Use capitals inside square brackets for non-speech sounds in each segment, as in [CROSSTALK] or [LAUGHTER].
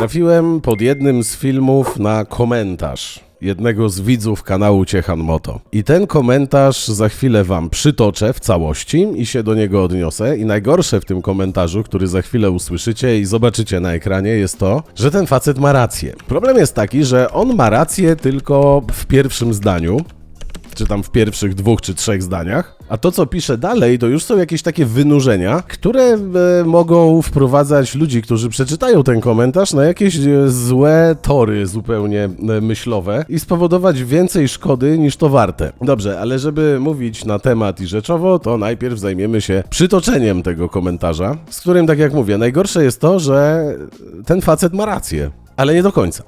Trafiłem pod jednym z filmów na komentarz jednego z widzów kanału Ciechan Moto. I ten komentarz za chwilę wam przytoczę w całości i się do niego odniosę. I najgorsze w tym komentarzu, który za chwilę usłyszycie i zobaczycie na ekranie, jest to, że ten facet ma rację. Problem jest taki, że on ma rację tylko w pierwszym zdaniu, czy tam w pierwszych dwóch czy trzech zdaniach. A to, co pisze dalej, to już są jakieś takie wynurzenia, które e, mogą wprowadzać ludzi, którzy przeczytają ten komentarz na jakieś e, złe tory zupełnie e, myślowe i spowodować więcej szkody niż to warte. Dobrze, ale żeby mówić na temat i rzeczowo, to najpierw zajmiemy się przytoczeniem tego komentarza, z którym, tak jak mówię, najgorsze jest to, że ten facet ma rację, ale nie do końca.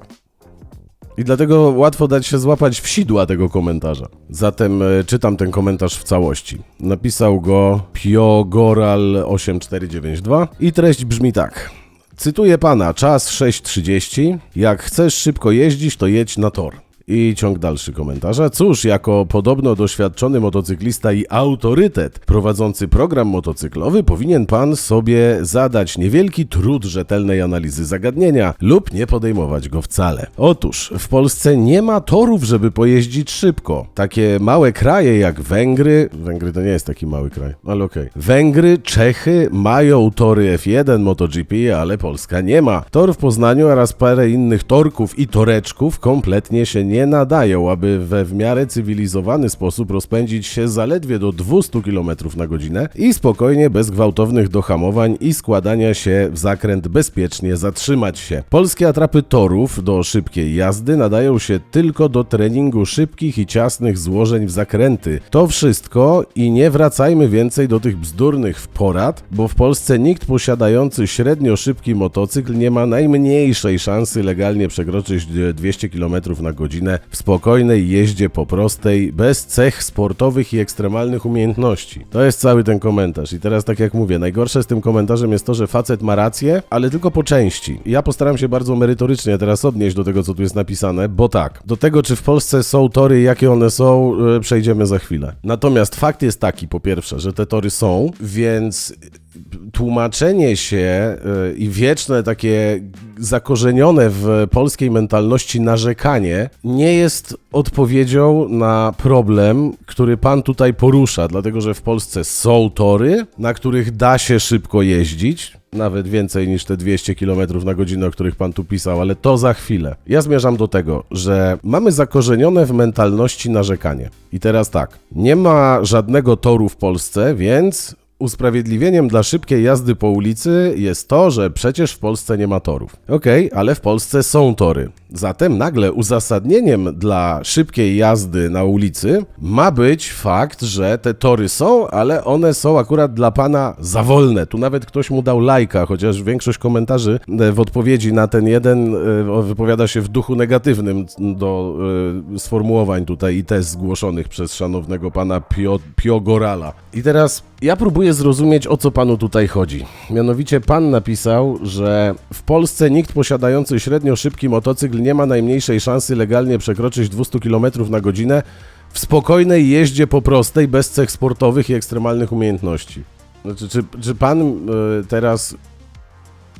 I dlatego łatwo dać się złapać w sidła tego komentarza. Zatem e, czytam ten komentarz w całości. Napisał go Piogoral8492 i treść brzmi tak. Cytuję pana, czas 6.30. Jak chcesz szybko jeździć, to jedź na tor. I ciąg dalszy komentarza. Cóż, jako podobno doświadczony motocyklista i autorytet prowadzący program motocyklowy, powinien pan sobie zadać niewielki trud rzetelnej analizy zagadnienia lub nie podejmować go wcale. Otóż w Polsce nie ma torów, żeby pojeździć szybko. Takie małe kraje jak Węgry, Węgry to nie jest taki mały kraj, ale okej. Węgry, Czechy mają tory F1 MotoGP, ale Polska nie ma. Tor w Poznaniu oraz parę innych torków i toreczków kompletnie się nie nadają, aby we w miarę cywilizowany sposób rozpędzić się zaledwie do 200 km na godzinę i spokojnie, bez gwałtownych dohamowań i składania się w zakręt bezpiecznie zatrzymać się. Polskie atrapy torów do szybkiej jazdy nadają się tylko do treningu szybkich i ciasnych złożeń w zakręty. To wszystko i nie wracajmy więcej do tych bzdurnych porad, bo w Polsce nikt posiadający średnio szybki motocykl nie ma najmniejszej szansy legalnie przekroczyć 200 km na godzinę w spokojnej jeździe po prostej, bez cech sportowych i ekstremalnych umiejętności. To jest cały ten komentarz. I teraz, tak jak mówię, najgorsze z tym komentarzem jest to, że facet ma rację, ale tylko po części. Ja postaram się bardzo merytorycznie teraz odnieść do tego, co tu jest napisane, bo tak, do tego, czy w Polsce są tory, jakie one są, e, przejdziemy za chwilę. Natomiast fakt jest taki, po pierwsze, że te tory są, więc tłumaczenie się y, i wieczne takie zakorzenione w polskiej mentalności narzekanie nie jest odpowiedzią na problem, który pan tutaj porusza, dlatego że w Polsce są tory, na których da się szybko jeździć, nawet więcej niż te 200 km na godzinę, o których pan tu pisał, ale to za chwilę. Ja zmierzam do tego, że mamy zakorzenione w mentalności narzekanie. I teraz tak, nie ma żadnego toru w Polsce, więc Usprawiedliwieniem dla szybkiej jazdy po ulicy jest to, że przecież w Polsce nie ma torów. Okej, okay, ale w Polsce są tory. Zatem nagle uzasadnieniem dla szybkiej jazdy na ulicy ma być fakt, że te tory są, ale one są akurat dla pana za wolne. Tu nawet ktoś mu dał lajka, chociaż większość komentarzy e, w odpowiedzi na ten jeden e, wypowiada się w duchu negatywnym do e, sformułowań tutaj i tez zgłoszonych przez szanownego pana Pio, Pio Gorala. I teraz ja próbuję zrozumieć, o co panu tutaj chodzi. Mianowicie pan napisał, że w Polsce nikt posiadający średnio szybki motocykl nie ma najmniejszej szansy legalnie przekroczyć 200 km na godzinę w spokojnej jeździe po prostej, bez cech sportowych i ekstremalnych umiejętności. Znaczy, czy, czy pan y, teraz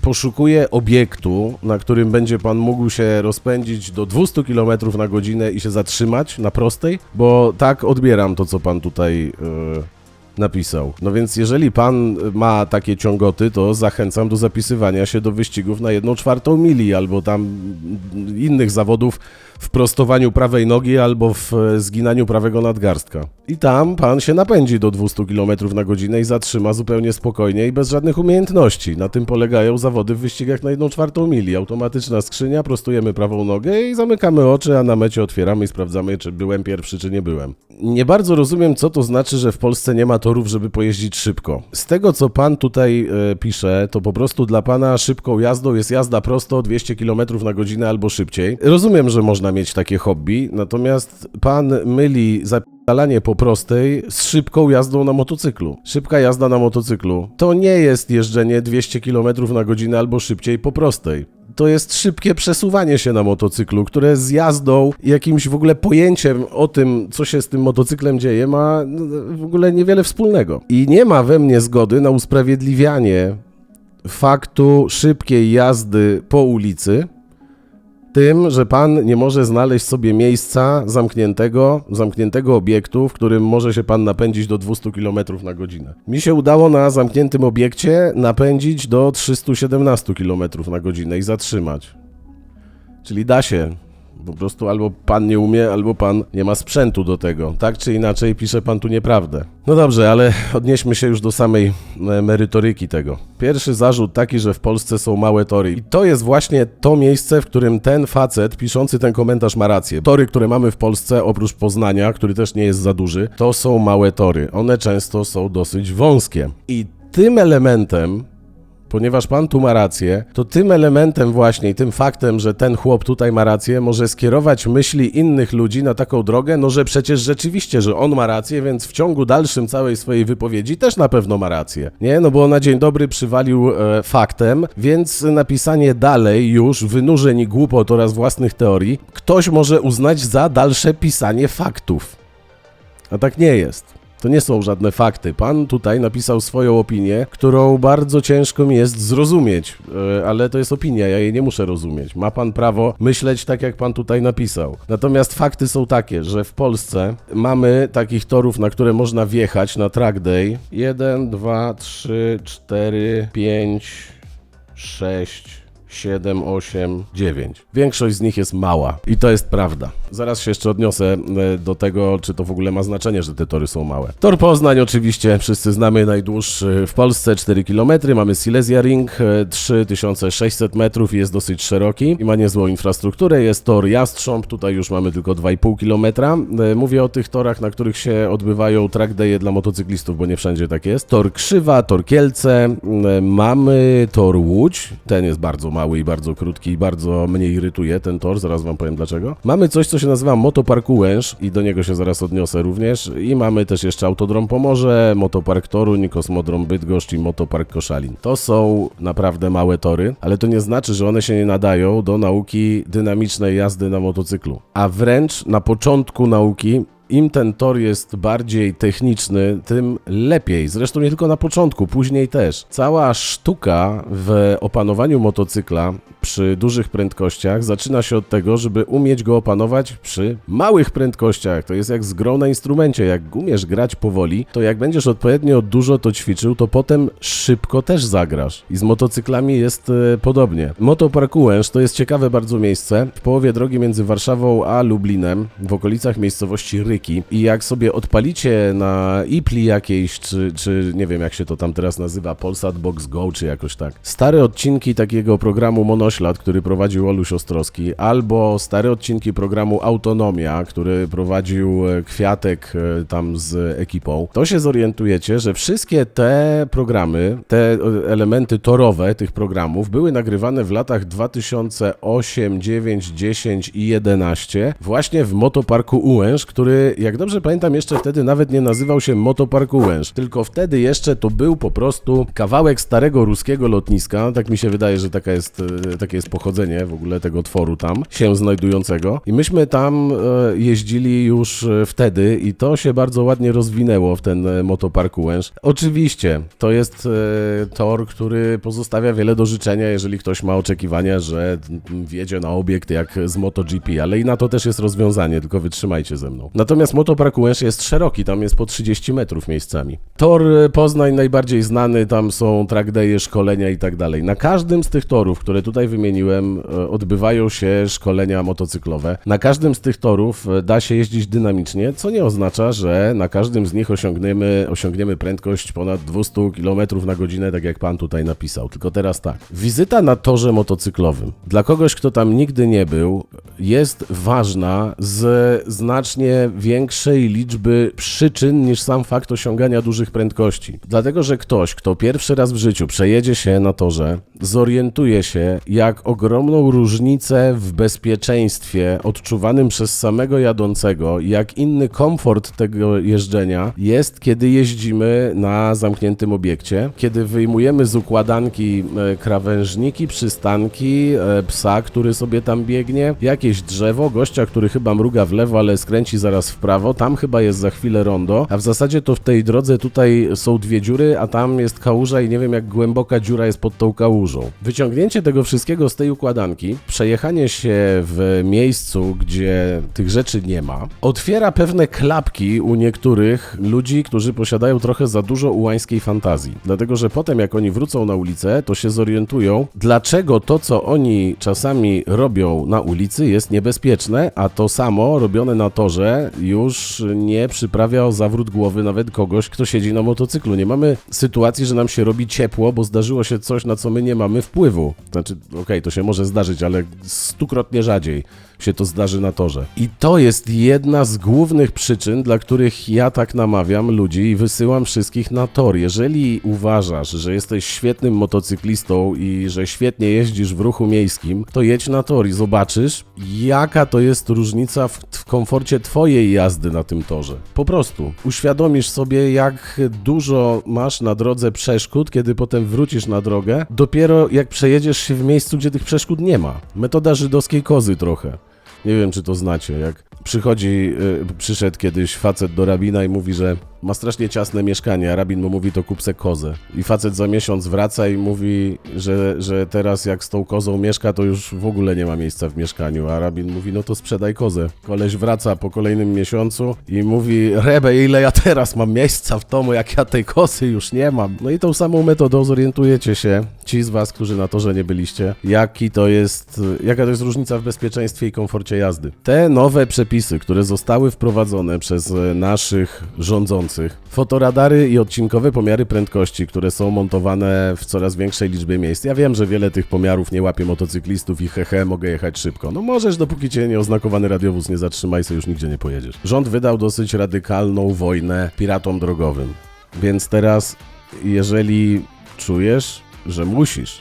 poszukuje obiektu, na którym będzie pan mógł się rozpędzić do 200 km na godzinę i się zatrzymać na prostej? Bo tak odbieram to, co pan tutaj y, napisał. No więc jeżeli pan ma takie ciągoty, to zachęcam do zapisywania się do wyścigów na 1 czwartą mili albo tam innych zawodów w prostowaniu prawej nogi albo w zginaniu prawego nadgarstka. I tam pan się napędzi do 200 km na godzinę i zatrzyma zupełnie spokojnie i bez żadnych umiejętności. Na tym polegają zawody w wyścigach na 1 czwartą mili. Automatyczna skrzynia, prostujemy prawą nogę i zamykamy oczy, a na mecie otwieramy i sprawdzamy, czy byłem pierwszy, czy nie byłem. Nie bardzo rozumiem, co to znaczy, że w Polsce nie ma torów, żeby pojeździć szybko. Z tego, co pan tutaj e, pisze, to po prostu dla pana szybką jazdą jest jazda prosto 200 km na godzinę albo szybciej. Rozumiem, że można mieć takie hobby, natomiast pan myli zapierdalanie po prostej z szybką jazdą na motocyklu. Szybka jazda na motocyklu to nie jest jeżdżenie 200 km na godzinę albo szybciej po prostej to jest szybkie przesuwanie się na motocyklu, które z jazdą jakimś w ogóle pojęciem o tym, co się z tym motocyklem dzieje, ma no, w ogóle niewiele wspólnego. I nie ma we mnie zgody na usprawiedliwianie faktu szybkiej jazdy po ulicy tym, że pan nie może znaleźć sobie miejsca zamkniętego, zamkniętego obiektu, w którym może się pan napędzić do 200 km na godzinę. Mi się udało na zamkniętym obiekcie napędzić do 317 km na godzinę i zatrzymać. Czyli da się. Po prostu albo pan nie umie, albo pan nie ma sprzętu do tego. Tak czy inaczej pisze pan tu nieprawdę. No dobrze, ale odnieśmy się już do samej e, merytoryki tego. Pierwszy zarzut taki, że w Polsce są małe tory. I to jest właśnie to miejsce, w którym ten facet piszący ten komentarz ma rację. Tory, które mamy w Polsce, oprócz Poznania, który też nie jest za duży, to są małe tory. One często są dosyć wąskie. I tym elementem ponieważ pan tu ma rację, to tym elementem właśnie, tym faktem, że ten chłop tutaj ma rację, może skierować myśli innych ludzi na taką drogę, no że przecież rzeczywiście, że on ma rację, więc w ciągu dalszym całej swojej wypowiedzi też na pewno ma rację. Nie, no bo na dzień dobry przywalił e, faktem, więc napisanie dalej już wynurzeń i głupot oraz własnych teorii ktoś może uznać za dalsze pisanie faktów. A tak nie jest. To nie są żadne fakty. Pan tutaj napisał swoją opinię, którą bardzo ciężko mi jest zrozumieć, e, ale to jest opinia, ja jej nie muszę rozumieć. Ma pan prawo myśleć tak, jak pan tutaj napisał. Natomiast fakty są takie, że w Polsce mamy takich torów, na które można wjechać na track day. 1, 2, 3, 4, 5, 6. 7, 8, 9. Większość z nich jest mała i to jest prawda. Zaraz się jeszcze odniosę e, do tego, czy to w ogóle ma znaczenie, że te tory są małe. Tor Poznań oczywiście wszyscy znamy, najdłuższy w Polsce, 4 km. Mamy Silesia Ring, e, 3600 metrów i jest dosyć szeroki i ma niezłą infrastrukturę. Jest tor Jastrząb, tutaj już mamy tylko 2,5 km. E, Mówię o tych torach, na których się odbywają track day'e dla motocyklistów, bo nie wszędzie tak jest. Tor Krzywa, tor Kielce, e, mamy tor Łódź, ten jest bardzo mały i bardzo krótki i bardzo mnie irytuje ten tor, zaraz wam powiem dlaczego. Mamy coś, co się nazywa Motopark Łęż i do niego się zaraz odniosę również i mamy też jeszcze Autodrom Pomorze, Motopark Toruń, Kosmodrom Bydgoszcz i Motopark Koszalin. To są naprawdę małe tory, ale to nie znaczy, że one się nie nadają do nauki dynamicznej jazdy na motocyklu. A wręcz na początku nauki im ten tor jest bardziej techniczny, tym lepiej. Zresztą nie tylko na początku, później też. Cała sztuka w opanowaniu motocykla przy dużych prędkościach zaczyna się od tego, żeby umieć go opanować przy małych prędkościach. To jest jak z grą na instrumencie. Jak umiesz grać powoli, to jak będziesz odpowiednio dużo to ćwiczył, to potem szybko też zagrasz. I z motocyklami jest e, podobnie. Motopark Łęż to jest ciekawe bardzo miejsce w połowie drogi między Warszawą a Lublinem, w okolicach miejscowości Ryki. I jak sobie odpalicie na Ipli jakiejś, czy, czy nie wiem jak się to tam teraz nazywa, Polsat Box Go, czy jakoś tak. Stare odcinki takiego programu Monoślad, który prowadził Oluś Ostrowski, albo stare odcinki programu Autonomia, który prowadził e, Kwiatek e, tam z ekipą, to się zorientujecie, że wszystkie te programy, te e, elementy torowe tych programów były nagrywane w latach 2008, 9, 10 i 11 właśnie w motoparku Ułęż, który jak dobrze pamiętam jeszcze wtedy nawet nie nazywał się motopark Ułęż, tylko wtedy jeszcze to był po prostu kawałek starego ruskiego lotniska, tak mi się wydaje, że taka jest, e, takie jest pochodzenie w ogóle tego tworu tam, się znajdującego i myśmy tam e, jeździli już e, wtedy i to się bardzo ładnie rozwinęło w ten motopark Ułęż. Oczywiście, to jest tor, który pozostawia wiele do życzenia, jeżeli ktoś ma oczekiwania, że mm, wjedzie na obiekt jak z MotoGP, ale i na to też jest rozwiązanie, tylko wytrzymajcie ze mną. Natomiast motopark Łęż jest szeroki, tam jest po 30 metrów miejscami. Tor e, Poznań najbardziej znany, tam są track day'e, szkolenia i tak dalej. Na każdym z tych torów, które tutaj wymieniłem, e, odbywają się szkolenia motocyklowe. Na każdym z tych torów e, da się jeździć dynamicznie, co nie oznacza, że na każdym z nich osiągniemy, osiągniemy prędkość ponad 200 km na godzinę, tak jak pan tutaj napisał. Tylko teraz tak. Wizyta na torze motocyklowym dla kogoś, kto tam nigdy nie był, jest ważna z znacznie większej liczby przyczyn niż sam fakt osiągania dużych prędkości. Dlatego, że ktoś, kto pierwszy raz w życiu przejedzie się na torze, zorientuje się, jak ogromną różnicę w bezpieczeństwie odczuwanym przez samego jadącego, jak inny komfort tego jeżdżenia jest, kiedy jeździmy na zamkniętym obiekcie, kiedy wyjmujemy z układanki e, krawężniki, przystanki, e, psa, który sobie tam biegnie, jakieś drzewo, gościa, który chyba mruga w lewo, ale skręci zaraz w prawo, tam chyba jest za chwilę rondo, a w zasadzie to w tej drodze tutaj są dwie dziury, a tam jest kałuża i nie wiem jak głęboka dziura jest pod tą kałużą. Wyciągnięcie tego wszystkiego z tej układanki, przejechanie się w miejscu, gdzie tych rzeczy nie ma, otwiera pewne klapki u niektórych ludzi, którzy posiadają trochę za dużo ułańskiej fantazji. Dlatego, że potem jak oni wrócą na ulicę, to się zorientują, dlaczego to, co oni czasami robią na ulicy jest niebezpieczne, a to samo robione na torze już nie przyprawia o zawrót głowy nawet kogoś, kto siedzi na motocyklu. Nie mamy sytuacji, że nam się robi ciepło, bo zdarzyło się coś, na co my nie mamy wpływu. Znaczy, okej, to się może zdarzyć, ale stukrotnie rzadziej się to zdarzy na torze. I to jest jedna z głównych przyczyn, dla których ja tak namawiam ludzi i wysyłam wszystkich na tor. Jeżeli uważasz, że jesteś świetnym motocyklistą i że świetnie jeździsz w ruchu miejskim, to jedź na tor i zobaczysz, jaka to jest różnica w, w komforcie twojej jazdy na tym torze. Po prostu uświadomisz sobie, jak dużo masz na drodze przeszkód, kiedy potem wrócisz na drogę, dopiero jak przejedziesz się w miejscu, gdzie tych przeszkód nie ma. Metoda żydowskiej kozy trochę. Nie wiem, czy to znacie. Jak przychodzi, y, przyszedł kiedyś facet do rabina i mówi, że ma strasznie ciasne mieszkanie, a rabin mu mówi, to kup se kozę. I facet za miesiąc wraca i mówi, że, że teraz jak z tą kozą mieszka, to już w ogóle nie ma miejsca w mieszkaniu, a rabin mówi, no to sprzedaj kozę. Koleś wraca po kolejnym miesiącu i mówi, Rebe, ile ja teraz mam miejsca w domu, jak ja tej kozy już nie mam. No i tą samą metodą zorientujecie się, ci z was, którzy na torze nie byliście, jaki to jest, jaka to jest różnica w bezpieczeństwie i komforcie jazdy. Te nowe przepisy, które zostały wprowadzone przez naszych rządzących, fotoradary i odcinkowe pomiary prędkości, które są montowane w coraz większej liczbie miejsc. Ja wiem, że wiele tych pomiarów nie łapie motocyklistów i hehe, mogę jechać szybko. No możesz, dopóki cię nieoznakowany radiowóz nie zatrzymaj, so już nigdzie nie pojedziesz. Rząd wydał dosyć radykalną wojnę piratom drogowym. Więc teraz, jeżeli czujesz, że musisz,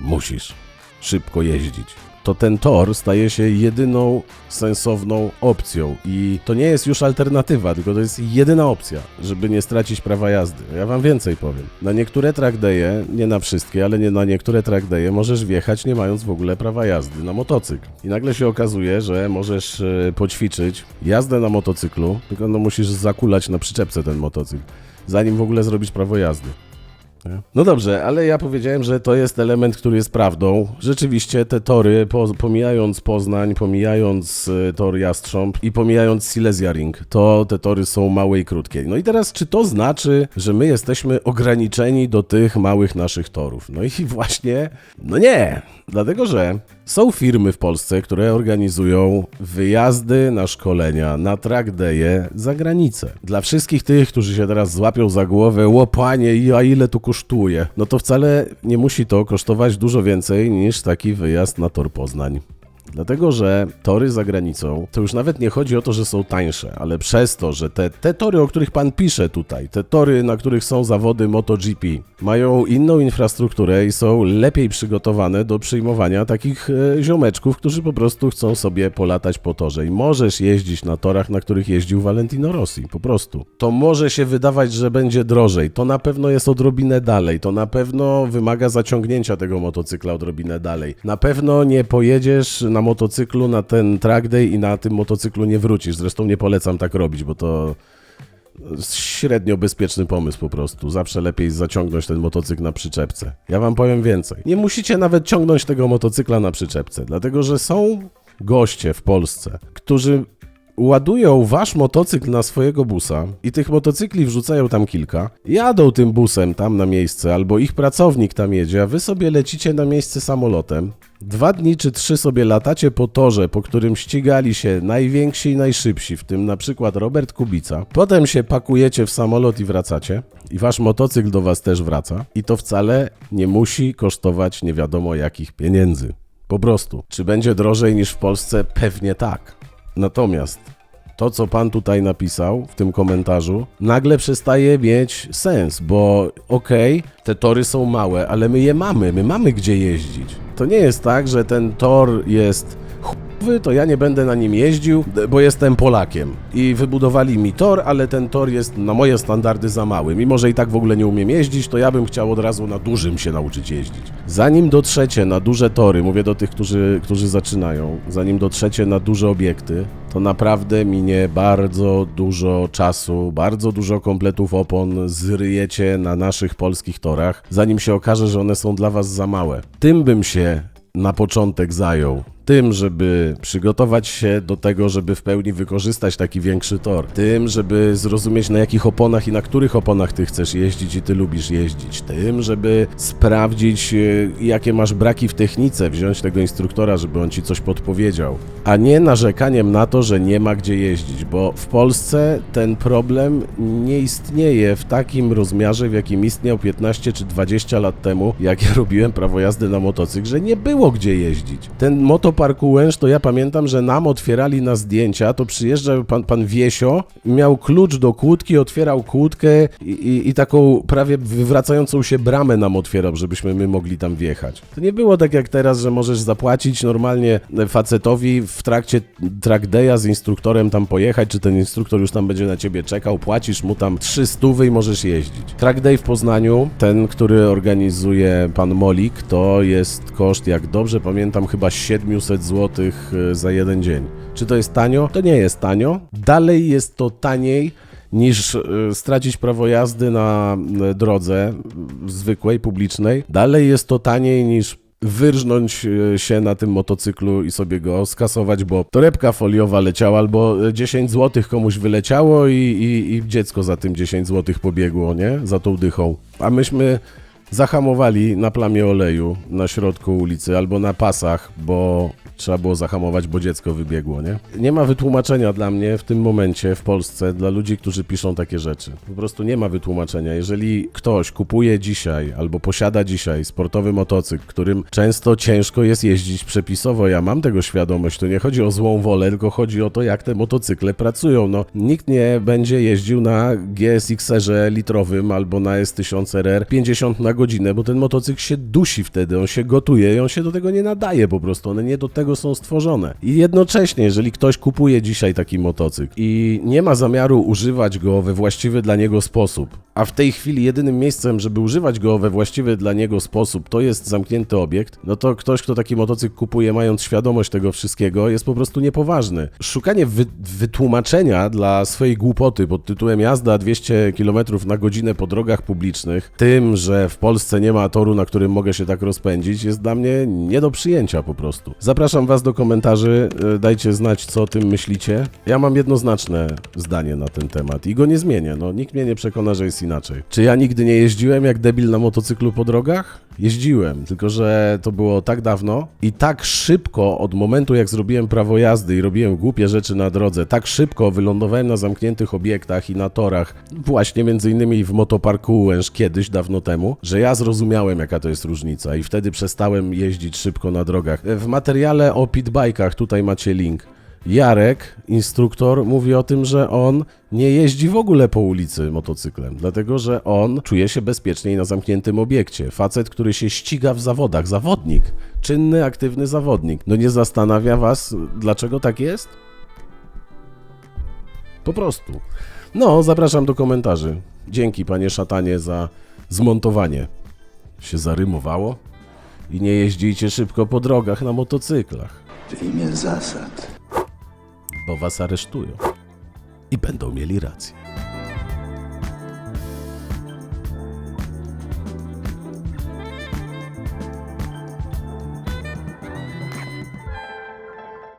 musisz szybko jeździć, to ten tor staje się jedyną sensowną opcją i to nie jest już alternatywa, tylko to jest jedyna opcja, żeby nie stracić prawa jazdy. Ja wam więcej powiem. Na niektóre trackdaye, nie na wszystkie, ale nie na niektóre trackdaye możesz wjechać nie mając w ogóle prawa jazdy na motocykl. I nagle się okazuje, że możesz e, poćwiczyć jazdę na motocyklu, tylko no musisz zakulać na przyczepce ten motocykl, zanim w ogóle zrobić prawo jazdy. No dobrze, ale ja powiedziałem, że to jest element, który jest prawdą. Rzeczywiście te tory, po, pomijając Poznań, pomijając y, tor Jastrząb i pomijając Silesia Ring, to te tory są małe i krótkie. No i teraz, czy to znaczy, że my jesteśmy ograniczeni do tych małych naszych torów? No i [LAUGHS] właśnie, no nie, dlatego że są firmy w Polsce, które organizują wyjazdy na szkolenia, na track day'e za granicę. Dla wszystkich tych, którzy się teraz złapią za głowę, łopanie, i a ile tu kosztuje? No to wcale nie musi to kosztować dużo więcej niż taki wyjazd na Tor Poznań. Dlatego, że tory za granicą, to już nawet nie chodzi o to, że są tańsze, ale przez to, że te, te tory, o których pan pisze tutaj, te tory, na których są zawody MotoGP, mają inną infrastrukturę i są lepiej przygotowane do przyjmowania takich e, ziomeczków, którzy po prostu chcą sobie polatać po torze. I możesz jeździć na torach, na których jeździł Valentino Rossi, po prostu. To może się wydawać, że będzie drożej, to na pewno jest odrobinę dalej, to na pewno wymaga zaciągnięcia tego motocykla odrobinę dalej. Na pewno nie pojedziesz na motocyklu na ten track day i na tym motocyklu nie wrócisz. Zresztą nie polecam tak robić, bo to średnio bezpieczny pomysł po prostu. Zawsze lepiej zaciągnąć ten motocykl na przyczepce. Ja wam powiem więcej. Nie musicie nawet ciągnąć tego motocykla na przyczepce, dlatego że są goście w Polsce, którzy ładują wasz motocykl na swojego busa i tych motocykli wrzucają tam kilka, jadą tym busem tam na miejsce, albo ich pracownik tam jedzie, a wy sobie lecicie na miejsce samolotem. Dwa dni czy trzy sobie latacie po torze, po którym ścigali się najwięksi i najszybsi, w tym na przykład Robert Kubica. Potem się pakujecie w samolot i wracacie. I wasz motocykl do was też wraca. I to wcale nie musi kosztować nie wiadomo jakich pieniędzy. Po prostu. Czy będzie drożej niż w Polsce? Pewnie tak. Natomiast to, co pan tutaj napisał w tym komentarzu, nagle przestaje mieć sens, bo okej, te tory są małe, ale my je mamy, my mamy gdzie jeździć. To nie jest tak, że ten tor jest chujowy, to ja nie będę na nim jeździł, bo jestem Polakiem. I wybudowali mi tor, ale ten tor jest na moje standardy za mały. Mimo, że i tak w ogóle nie umiem jeździć, to ja bym chciał od razu na dużym się nauczyć jeździć. Zanim dotrzecie na duże tory, mówię do tych, którzy, którzy zaczynają, zanim dotrzecie na duże obiekty, to naprawdę minie bardzo dużo czasu, bardzo dużo kompletów opon zryjecie na naszych polskich torach, zanim się okaże, że one są dla Was za małe. Tym bym się na początek zajął. Tym, żeby przygotować się do tego, żeby w pełni wykorzystać taki większy tor. Tym, żeby zrozumieć na jakich oponach i na których oponach ty chcesz jeździć i ty lubisz jeździć. Tym, żeby sprawdzić, e, jakie masz braki w technice, wziąć tego instruktora, żeby on ci coś podpowiedział. A nie narzekaniem na to, że nie ma gdzie jeździć, bo w Polsce ten problem nie istnieje w takim rozmiarze, w jakim istniał 15 czy 20 lat temu, jak ja robiłem prawo jazdy na motocykl, że nie było gdzie jeździć. Ten motopark Łęcz, to ja pamiętam, że nam otwierali na zdjęcia, to przyjeżdżał pan, pan Wiesio, miał klucz do kłódki, otwierał kłódkę i, i, i taką prawie wywracającą się bramę nam otwierał, żebyśmy my mogli tam wjechać. To nie było tak jak teraz, że możesz zapłacić normalnie facetowi w trakcie track day'a z instruktorem tam pojechać, czy ten instruktor już tam będzie na ciebie czekał, płacisz mu tam 300 i możesz jeździć. Track day w Poznaniu, ten, który organizuje pan Molik, to jest koszt, jak dobrze pamiętam, chyba 700 zł za jeden dzień. Czy to jest tanio? To nie jest tanio. Dalej jest to taniej niż e, stracić prawo jazdy na e, drodze e, zwykłej, publicznej. Dalej jest to taniej niż wyrżnąć e, się na tym motocyklu i sobie go skasować, bo torebka foliowa leciała, albo 10 zł komuś wyleciało i, i, i dziecko za tym 10 zł pobiegło, nie? Za tą dychą. A myśmy zahamowali na plamie oleju na środku ulicy albo na pasach, bo trzeba było zahamować, bo dziecko wybiegło, nie? Nie ma wytłumaczenia dla mnie w tym momencie w Polsce dla ludzi, którzy piszą takie rzeczy. Po prostu nie ma wytłumaczenia. Jeżeli ktoś kupuje dzisiaj albo posiada dzisiaj sportowy motocykl, którym często ciężko jest jeździć przepisowo, ja mam tego świadomość, to nie chodzi o złą wolę, tylko chodzi o to, jak te motocykle pracują. No, nikt nie będzie jeździł na GSX-erze litrowym albo na S1000RR 50 na godzinę, bo ten motocykl się dusi wtedy, on się gotuje i on się do tego nie nadaje po prostu, one nie do tego są stworzone. I jednocześnie, jeżeli ktoś kupuje dzisiaj taki motocykl i nie ma zamiaru używać go we właściwy dla niego sposób, a w tej chwili jedynym miejscem, żeby używać go we właściwy dla niego sposób, to jest zamknięty obiekt, no to ktoś, kto taki motocykl kupuje, mając świadomość tego wszystkiego, jest po prostu niepoważny. Szukanie wy wytłumaczenia dla swojej głupoty pod tytułem jazda 200 km na godzinę po drogach publicznych, tym, że w Polsce nie ma toru, na którym mogę się tak rozpędzić, jest dla mnie nie do przyjęcia po prostu. Zapraszam Was do komentarzy, y, dajcie znać, co o tym myślicie. Ja mam jednoznaczne zdanie na ten temat i go nie zmienię. No, nikt mnie nie przekona, że jest inaczej. Czy ja nigdy nie jeździłem jak debil na motocyklu po drogach? Jeździłem, tylko że to było tak dawno i tak szybko od momentu, jak zrobiłem prawo jazdy i robiłem głupie rzeczy na drodze, tak szybko wylądowałem na zamkniętych obiektach i na torach, właśnie między innymi w motoparku Łęż kiedyś, dawno temu, że ja zrozumiałem, jaka to jest różnica i wtedy przestałem jeździć szybko na drogach. W materiale o pitbajkach, tutaj macie link, Jarek, instruktor, mówi o tym, że on nie jeździ w ogóle po ulicy motocyklem, dlatego że on czuje się bezpieczniej na zamkniętym obiekcie. Facet, który się ściga w zawodach, zawodnik, czynny, aktywny zawodnik. No nie zastanawia was, dlaczego tak jest? Po prostu. No, zapraszam do komentarzy. Dzięki, panie szatanie, za zmontowanie. Się zarymowało? I nie jeździcie szybko po drogach na motocyklach w imię zasad. Bo was aresztują. I będą mieli rację.